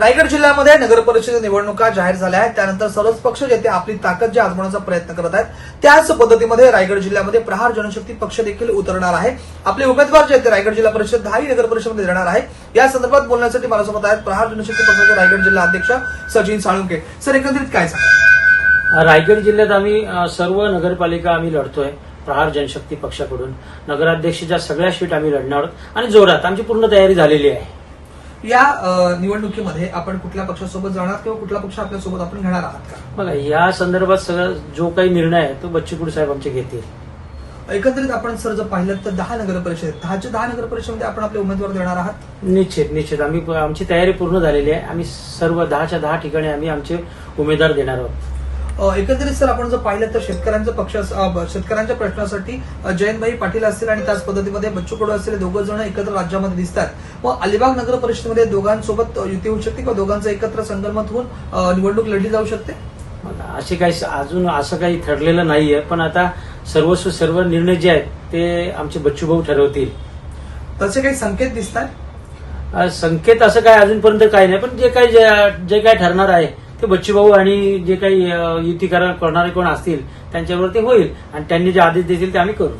रायगड जिल्ह्यामध्ये नगर परिषद निवडणुका जाहीर झाल्या आहेत. त्यानंतर सर्वच पक्ष जेथे आपली ताकद जे आजमावण्याचा प्रयत्न करत आहेत त्याच पद्धतीमध्ये रायगड जिल्ह्यामध्ये प्रहार जनशक्ती पक्ष देखील उतरणार आहे. आपले उमेदवार जे आहेत ते रायगड जिल्हा परिषद दहाही नगर परिषदमध्ये देणार आहे. या संदर्भात बोलण्यासाठी माझ्यासोबत आहेत प्रहार जनशक्ती पक्षाचे रायगड जिल्हा अध्यक्ष सचिन साळुंके सर एकंदरीत काय सांगा रायगड जिल्ह्यात आम्ही सर्व नगरपालिका आम्ही लढतोय प्रहार जनशक्ती पक्षाकडून. नगराध्यक्षाच्या सगळ्या सीट आम्ही लढणार आहोत आणि जोरात. आमची पूर्ण तयारी झालेली आहे. या निवडणुकीमध्ये आपण कुठल्या पक्षासोबत जाणार किंवा कुठला पक्ष आपल्यासोबत आपण घेणार आहात का? बघा या संदर्भात सगळं जो काही निर्णय आहे तो बच्चूकुड साहेब आमचे घेतील. एकंदरीत आपण सर जर पाहिलं तर दहा नगर परिषद. दहाच्या दहा नगर परिषदेमध्ये आपण आपले उमेदवार देणार आहात? निश्चित निश्चित. आम्ही आमची तयारी पूर्ण झालेली आहे. आम्ही सर्व दहाच्या दहा ठिकाणी आम्ही आमचे उमेदवार देणार आहोत. एकंदरीत सर आपण जर पाहिलं तर शेतकऱ्यांचा पक्ष शेतकऱ्यांच्या प्रश्नासाठी जयंतभाई पाटील असतील आणि त्याच पद्धतीमध्ये बच्चू कडू असतील दोघं जण एकत्र राज्यामध्ये दिसतात. व अलिबाग नगर परिषदेमध्ये दोघांसोबत युती होऊ शकते किंवा दोघांचं एकत्र संगनमत होऊन निवडणूक लढली जाऊ शकते? असे काही अजून असं काही ठरलेलं नाहीये पण आता सर्वस्व सर्व निर्णय जे आहेत ते आमचे बच्चूभाऊ ठरवतील. तसे काही संकेत दिसतात संकेत असं काय अजूनपर्यंत काही नाही पण जे काही जे- जे काही ठरणार आहे ते बच्चूभाऊ आणि जे काही युती करणारे कोण असतील त्यांच्यावरती होईल. आणि त्यांनी जे आदेश देतील ते आम्ही करू.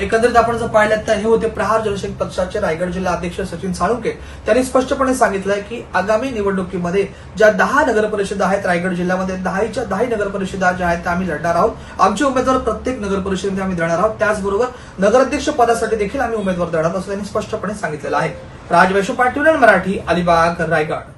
एकंदरीत आपण जर पाहिलं तर हे होते प्रहार जनशक्ती पक्षाचे रायगड जिल्हा अध्यक्ष सचिन साळुंके त्यांनी स्पष्टपणे सांगितलंय की आगामी निवडणुकीमध्ये ज्या दहा नगरपरिषदा आहेत रायगड जिल्ह्यामध्ये दहाच्या दहाही नगर परिषदा ज्या आहेत त्या आम्ही लढणार आहोत. आमचे उमेदवार प्रत्येक नगर परिषदेमध्ये आम्ही देणार आहोत. त्याचबरोबर नगराध्यक्ष पदासाठी देखील आम्ही उमेदवार देणार असं त्यांनी स्पष्टपणे सांगितलेलं आहे. राजवैशू पाटील मराठी अलिबाग रायगड.